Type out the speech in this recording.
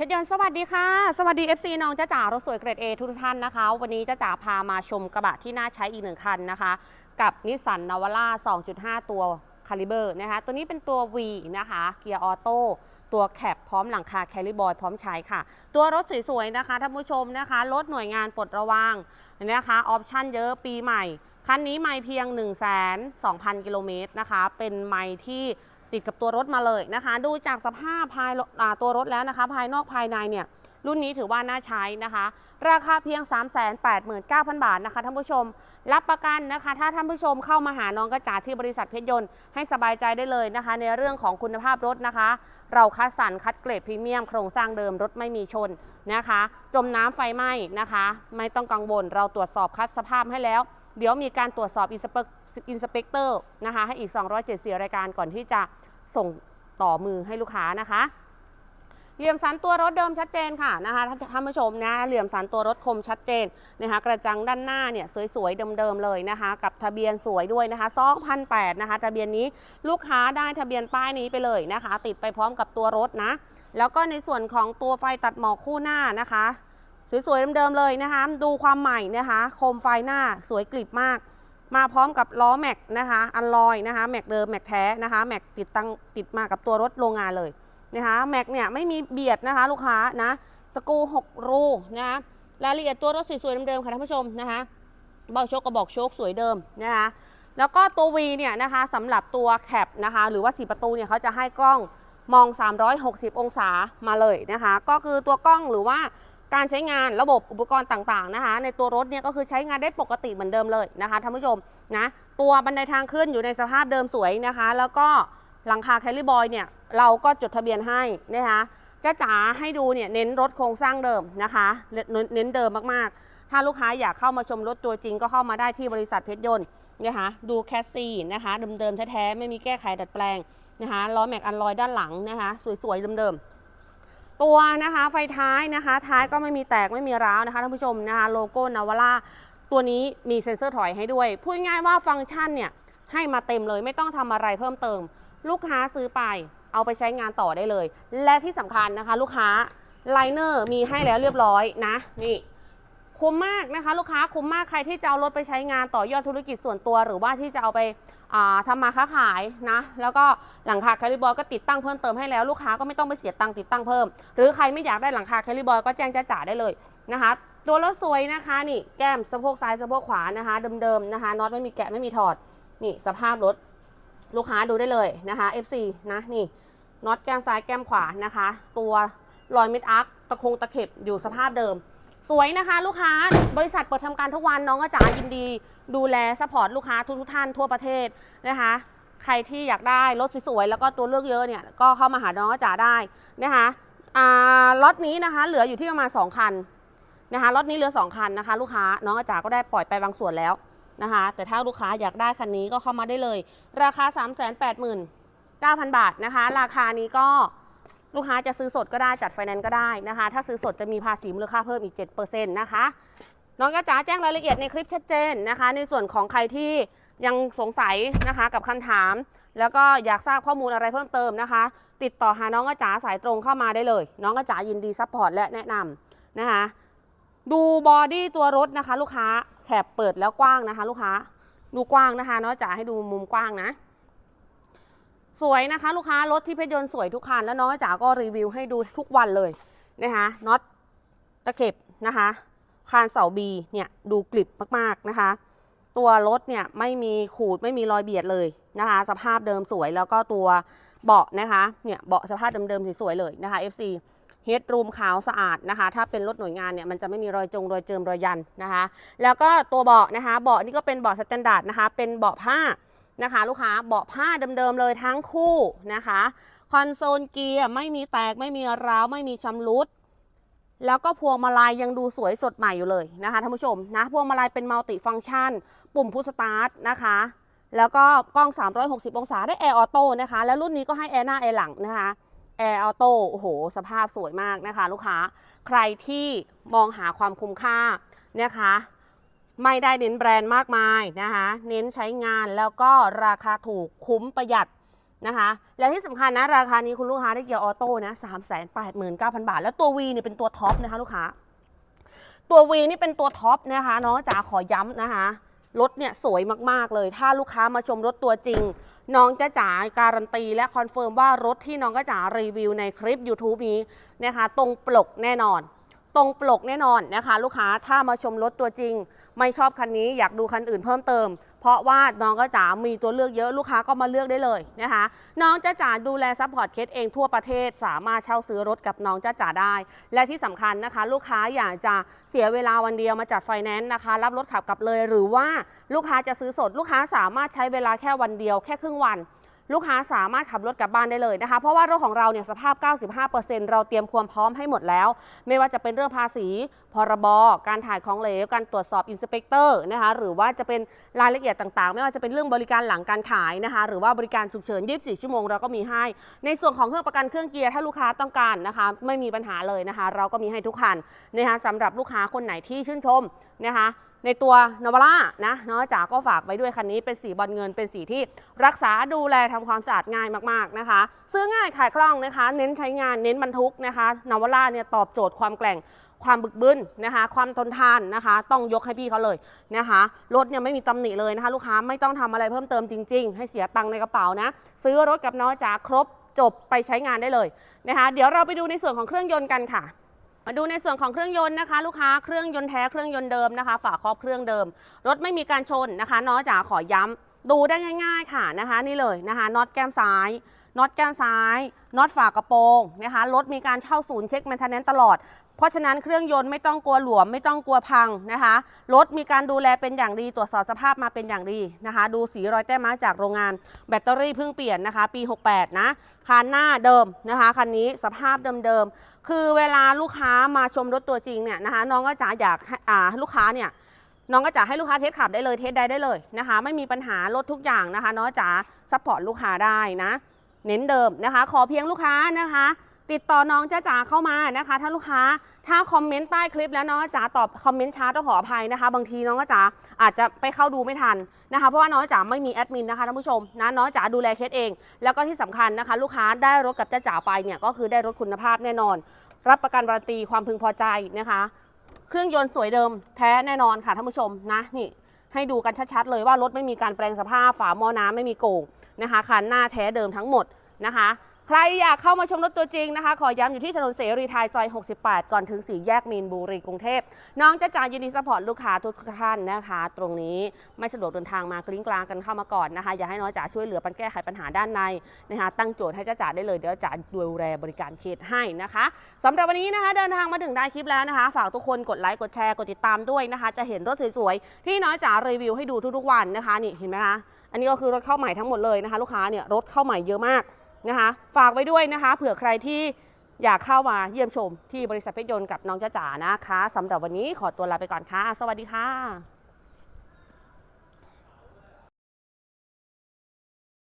เพชรยนต์สวัสดีค่ะ สวัสดี FC น้องจ้าจ๋ารถสวยเกรด A ทุกท่านนะคะ วันนี้จ้าจ๋าพามาชมกระบะที่น่าใช้อีกหนึ่งคันนะคะ กับนิสสันนาวาร่า2.5 ตัวคาลิเบอร์นะคะ ตัวนี้เป็นตัว V นะคะ เกียร์ออโต้ตัวแคปพร้อมหลังคาแคลิบอยพร้อมใช้ค่ะ ตัวรถสวยๆนะคะท่านผู้ชมนะคะรถหน่วยงานปลดระวางนะคะออปชั่นเยอะปีใหม่ คันนี้ไม่เพียง 1 2 0 0 0 กิโลเมตรนะคะ เป็นไม่ที่ ติดกับตัวรถมาเลยนะคะ ดูจากสภาพภายตัวรถแล้วนะคะ ภายนอกภายในเนี่ยรุ่นนี้ถือว่าน่าใช้นะคะ ราคาเพียง 389,000 บาทนะคะท่านผู้ชม รับประกันนะคะ ถ้าท่านผู้ชมเข้ามาหาน้องกระจาที่บริษัทเพชรยนต์ให้สบายใจได้เลยนะคะ ในเรื่องของคุณภาพรถนะคะ เราคัดสรรคัดเกรดพรีเมียมโครงสร้างเดิมรถไม่มีชนนะคะ จมน้ำไฟไหม้นะคะ ไม่ต้องกังวลเราตรวจสอบคัดสภาพให้แล้ว เดี๋ยวมีการตรวจสอบอินสเปกอินสเปกเตอร์นะคะให้อีก 274 รายการก่อนที่จะ ส่งต่อมือให้ลูกค้านะคะ เหลี่ยมสันตัวรถเดิมชัดเจนค่ะนะคะท่านผู้ชมนะเหลี่ยมสันตัวรถคมชัดเจนนะคะ กระจังด้านหน้าเนี่ยสวยๆเดิมๆเลยนะคะ กับทะเบียนสวยด้วยนะคะ2008นะคะ ทะเบียนนี้ลูกค้าได้ทะเบียนป้ายนี้ไปเลยนะคะ ติดไปพร้อมกับตัวรถนะ แล้วก็ในส่วนของตัวไฟตัดหมอกคู่หน้านะคะสวยๆเดิมๆเลยนะคะ ดูความใหม่นะคะ โคมไฟหน้าสวยกลิบมาก มาพร้อมกับล้อแม็กนะคะอันลอยนะคะแม็กเดิมแม็กแท้นะคะแม็กติดตั้งติดมากับตัวรถโรงงานเลยนะคะแม็กเนี่ยไม่มีเบียดนะคะลูกค้านะสกรู6รูนะคะรายละเอียดตัวรถสวยๆเดิมๆค่ะท่านผู้ชมนะคะเบาโชคกระบอกโชคสวยเดิมนะคะแล้วก็ตัว V เนี่ยนะคะสำหรับตัวแคปนะคะหรือว่าสีประตูเนี่ยเขาจะให้กล้องมอง 360 องศามาเลยนะคะ ก็คือตัวกล้องหรือว่า การใช้งานระบบอุปกรณ์ต่างๆนะคะ ในตัวรถเนี่ยก็คือใช้งานได้ปกติเหมือนเดิมเลยนะคะท่านผู้ชมนะตัวบันไดทางขึ้นอยู่ในสภาพเดิมสวยนะคะ แล้วก็หลังคาแคลิบอยเนี่ยเราก็จดทะเบียนให้นะคะจ้าจ๋าให้ดูเนี่ยเน้นรถโครงสร้างเดิมนะคะ เน้นเดิมมากๆ ถ้าลูกค้าอยากเข้ามาชมรถตัวจริงก็เข้ามาได้ที่บริษัทเพชรยนต์นะคะดูแคสซีนะคะเดิมๆแท้ๆไม่มีแก้ไขดัดแปลงนะคะล้อแม็กอันลอยด้านหลังนะคะ สวยๆเดิมๆ ตัวนะคะไฟท้ายนะคะ ท้ายก็ไม่มีแตกไม่มีร้าวนะคะท่านผู้ชมนะคะโลโก้นาวาร่าตัวนี้มีเซ็นเซอร์ถอยให้ด้วย พูดง่ายว่าฟังก์ชันเนี่ยให้มาเต็มเลยไม่ต้องทำอะไรเพิ่มเติม ลูกค้าซื้อไปเอาไปใช้งานต่อได้เลย และที่สำคัญนะคะ ลูกค้าไลเนอร์มีให้แล้วเรียบร้อยนะนี่ คุ้มมากนะคะ ลูกค้าคุ้มมากใครที่จะเอารถไปใช้งานต่อยอดธุรกิจส่วนตัว หรือว่าที่จะเอาไปอ่าทำมาค้าขายนะ แล้วก็หลังคาแคลิบอยก็ติดตั้งเพิ่มเติมให้แล้วลูกค้าก็ไม่ต้องไปเสียตังค์ติดตั้งเพิ่ม หรือใครไม่อยากได้หลังคาแคลิบอยก็แจ้งจ้าจ๋าได้เลยนะคะ ตัวรถสวยนะคะนี่แก้มสะโพกซ้ายสะโพกขวานะคะเดิมๆนะคะน็อตไม่มีแกะไม่มีถอดนี่สภาพรถลูกค้าดูได้เลยนะคะ FC นะนี่น็อตแก้มซ้ายแก้มขวานะคะ ตัวรอยเม็ดอาร์คตะคงตะเข็บอยู่สภาพเดิม สวยนะคะ ลูกค้าบริษัทเปิดทำการทุกวันน้องก็จ๋ายินดี ดูแลซัพพอร์ตลูกค้าทุกๆท่านทั่วประเทศนะคะ ใครที่อยากได้รถสวยๆแล้วก็ตัวเลือกเยอะเนี่ยก็เข้ามาหาน้องก็จ๋าได้นะคะรถนี้นะคะ เหลืออยู่ที่ประมาณ 2 คันนะคะรถนี้เหลือ 2 คันนะคะ ลูกค้าน้องก็จ๋าก็ได้ปล่อยไปบางส่วนแล้วนะคะ แต่ถ้าลูกค้าอยากได้คันนี้ก็เข้ามาได้เลย ราคา 3 8 9 0 0 0 บาทนะคะ ราคานี้ก็ ลูกค้าจะซื้อสดก็ได้จัดไฟแนนซ์ก็ได้นะคะ ถ้าซื้อสดจะมีภาษีมูลค่าเพิ่มอีก 7%นะคะ น้องกระจ๋าแจ้งรายละเอียดในคลิปชัดเจนนะคะ ในส่วนของใครที่ยังสงสัยนะคะกับคำถาม แล้วก็อยากทราบข้อมูลอะไรเพิ่มเติมนะคะ ติดต่อหาน้องกระจ๋าสายตรงเข้ามาได้เลย น้องกระจ๋ายินดีซัพพอร์ตและแนะนำนะคะ ดูบอดี้ตัวรถนะคะ ลูกค้าแคบเปิดแล้วกว้างนะคะ ลูกค้าดูกว้างนะคะน้องจ๋าให้ดูมุมกว้างนะ สวยนะคะ ลูกค้ารถที่เพชรยนต์สวยทุกคันแล้วน้องจ๋าก็รีวิวให้ดูทุกวันเลยนะคะน็อตตะเข็บนะคะคานเสาบีเนี่ยดูกลิบมากๆนะคะ ตัวรถเนี่ยไม่มีขูดไม่มีรอยเบียดเลยนะคะ สภาพเดิมสวยแล้วก็ตัวเบาะนะคะเนี่ยเบาะสภาพเดิมๆสวยๆเลยนะคะ FC เฮดรูมขาวสะอาดนะคะ ถ้าเป็นรถหน่วยงานเนี่ยมันจะไม่มีรอยจงรอยเจิมรอยยันนะคะ แล้วก็ตัวเบาะนะคะ เบาะนี่ก็เป็นเบาะสแตนดาร์ดนะคะ เป็นเบาะผ้า นะคะ ลูกค้าเบาะผ้าเดิมๆเลยทั้งคู่นะคะคอนโซลเกียร์ไม่มีแตกไม่มีร้าวไม่มีชำรุด แล้วก็พวงมาลัยยังดูสวยสดใหม่อยู่เลยนะคะท่านผู้ชมนะพวงมาลัยเป็นมัลติฟังก์ชัน ปุ่มพุชสตาร์ทนะคะ แล้วก็กล้อง 360 องศาได้แอร์ออโต้นะคะ แล้วรุ่นนี้ก็ให้แอร์หน้าแอร์หลังนะคะแอร์ออโต้โอ้โห สภาพสวยมากนะคะ ลูกค้า ใครที่มองหาความคุ้มค่านะคะ ไม่ได้เน้นแบรนด์มากมายนะคะ เน้นใช้งานแล้วก็ราคาถูกคุ้มประหยัดนะคะ และที่สำคัญนะ ราคานี้คุณลูกค้าได้เกียร์ออโต้นะ3 8 9 0 0 0บาท แล้วตัว V เนี่ยเป็นตัวท็อปนะคะลูกค้า ตัว V นี่เป็นตัวท็อปนะคะเนาะจ๋าขอย้ำนะคะรถเนี่ยสวยมากๆเลย ถ้าลูกค้ามาชมรถตัวจริง น้องจะจ๋าการันตี และคอนเฟิร์มว่ารถที่น้องก็จ๋ารีวิวในคลิป YouTube นี้นะคะ ตรงปลกแน่นอน ตรงปลกแน่นอนนะคะ ลูกค้าถ้ามาชมรถตัวจริง ไม่ชอบคันนี้อยากดูคันอื่นเพิ่มเติม เพราะว่าน้องก็จ๋ามีตัวเลือกเยอะลูกค้าก็มาเลือกได้เลยนะคะ น้องจ้าจ๋าดูแลซัพพอร์ตเคสเองทั่วประเทศสามารถเช่าซื้อรถกับน้องจ้าจ๋าได้ และที่สำคัญนะคะ ลูกค้าอยากจะเสียเวลาวันเดียวมาจัดไฟแนนซ์นะคะ รับรถขับกลับเลย หรือว่าลูกค้าจะซื้อสด ลูกค้าสามารถใช้เวลาแค่วันเดียวแค่ครึ่งวัน ลูกค้าสามารถขับรถกลับบ้านได้เลยนะคะ เพราะว่ารถของเราเนี่ยสภาพ 95%เราเตรียมความพร้อมให้หมดแล้ว ไม่ว่าจะเป็นเรื่องภาษี พรบ การถ่ายของเหลว การตรวจสอบอินสเปกเตอร์นะคะ หรือว่าจะเป็นรายละเอียดต่างๆ ไม่ว่าจะเป็นเรื่องบริการหลังการขายนะคะ หรือว่าบริการฉุกเฉิน 24 ชั่วโมงเราก็มีให้ ในส่วนของเครื่องประกันเครื่องเกียร์ถ้าลูกค้าต้องการนะคะ ไม่มีปัญหาเลยนะคะ เราก็มีให้ทุกคันนะคะสำหรับลูกค้าคนไหนที่ชื่นชมนะคะ ในตัวนวาร่านะเนาะจ๋าก็ฝากไว้ด้วยคันนี้เป็นสีบอลเงินเป็นสีที่รักษาดูแลทำความสะอาดง่ายมากๆนะคะ ซื้อง่ายขายคล่องนะคะ เน้นใช้งานเน้นบรรทุกนะคะนวาร่าเนี่ยตอบโจทย์ความแกร่งความบึกบึนนะคะ ความทนทานนะคะ ต้องยกให้พี่เขาเลยนะคะรถเนี่ยไม่มีตำหนิเลยนะคะ ลูกค้าไม่ต้องทำอะไรเพิ่มเติมจริง ๆ ให้เสียตังค์ในกระเป๋านะ ซื้อรถกับน้องจ๋าครบจบไปใช้งานได้เลยนะคะ เดี๋ยวเราไปดูในส่วนของเครื่องยนต์กันค่ะ มาดูในส่วนของเครื่องยนต์นะคะ ลูกค้าเครื่องยนต์แท้เครื่องยนต์เดิมนะคะ ฝาครอบเครื่องเดิม รถไม่มีการชนนะคะน้องจ๋าขอย้ำดูได้ง่าย ๆค่ะนะคะ นี่เลยนะคะน็อตแก้มซ้ายน็อตแก้มซ้ายน็อตฝากระโปรงนะคะรถมีการเช่าศูนย์เช็คแมนเทนแนนตลอด เพราะฉะนั้นเครื่องยนต์ไม่ต้องกลัวหลวมไม่ต้องกลัวพังนะคะรถมีการดูแลเป็นอย่างดีตรวจสอบสภาพมาเป็นอย่างดีนะคะ ดูสีรอยแต้มมาจากโรงงาน แบตเตอรี่เพิ่งเปลี่ยนนะคะ ปี 68 นะคันหน้าเดิมนะคะคันนี้สภาพเดิมๆคือเวลาลูกค้ามาชมรถตัวจริงเนี่ยนะคะ น้องก็จะอยากให้อ่าลูกค้าเนี่ยน้องก็จะให้ลูกค้าเทสขับได้เลยเทสได้ได้เลยนะคะ ไม่มีปัญหารถทุกอย่างนะคะน้องจะซัพพอร์ตลูกค้าได้นะ เน้นเดิมนะคะ ขอเพียงลูกค้านะคะ ติดต่อน้องจ้าจ๋าเข้ามานะคะถ้าลูกค้าถ้าคอมเมนต์ใต้คลิปแล้วน้องจ๋าตอบคอมเมนต์ช้าต้องขออภัยนะคะ บางทีน้องก็จ๋าอาจจะไปเข้าดูไม่ทันนะคะ เพราะว่าน้องจ๋าไม่มีแอดมินนะคะท่านผู้ชมนะน้องจ๋าดูแลเคสเอง แล้วก็ที่สำคัญนะคะ ลูกค้าได้รถกับจ้าจ๋าไปเนี่ยก็คือได้รถคุณภาพแน่นอน รับประกันวารันตีความพึงพอใจนะคะ เครื่องยนต์สวยเดิมแท้แน่นอนค่ะท่านผู้ชมนะนี่ให้ดูกันชัดๆเลยว่ารถไม่มีการแปลงสภาพฝาหม้อน้ำไม่มีโก่งนะคะคันหน้าแท้เดิมทั้งหมดนะคะ ใครอยากเข้ามาชมรถตัวจริงนะคะ ขอย้ำอยู่ที่ถนนเสรีไทยซอย 68 ก่อนถึงสี่แยกมีนบุรีกรุงเทพ น้องจะจ่ายยินดีสปอร์ตลูกค้าทุกท่านนะคะ ตรงนี้ไม่สะดวกเดินทางมากลิ้งกลางกันเข้ามาก่อนนะคะ อย่าให้น้อยจ๋าช่วยเหลือปันแก้ไขปัญหาด้านในนะคะ ตั้งโจทย์ให้จ้าจ๋าได้เลย เดี๋ยวจ๋าดูแลบริการเคสให้นะคะสำหรับวันนี้นะคะเดินทางมาถึงได้คลิปแล้วนะคะ ฝากทุกคนกดไลค์กดแชร์กดติดตามด้วยนะคะ จะเห็นรถสวยๆที่น้อยจ๋ารีวิวให้ดูทุกๆวันนะคะนี่เห็นไหมคะอันนี้ก็คือรถเข้าใหม่ทั้งหมดเลยนะคะ ลูกค้าเนี่ยรถเข้าใหม่เยอะมาก นะคะ ฝากไว้ด้วยนะคะ เผื่อใครที่อยากเข้ามาเยี่ยมชมที่บริษัทเพชรยนต์กับน้องจ้าจ๋านะคะสำหรับวันนี้ขอตัวลาไปก่อนค่ะ สวัสดีค่ะ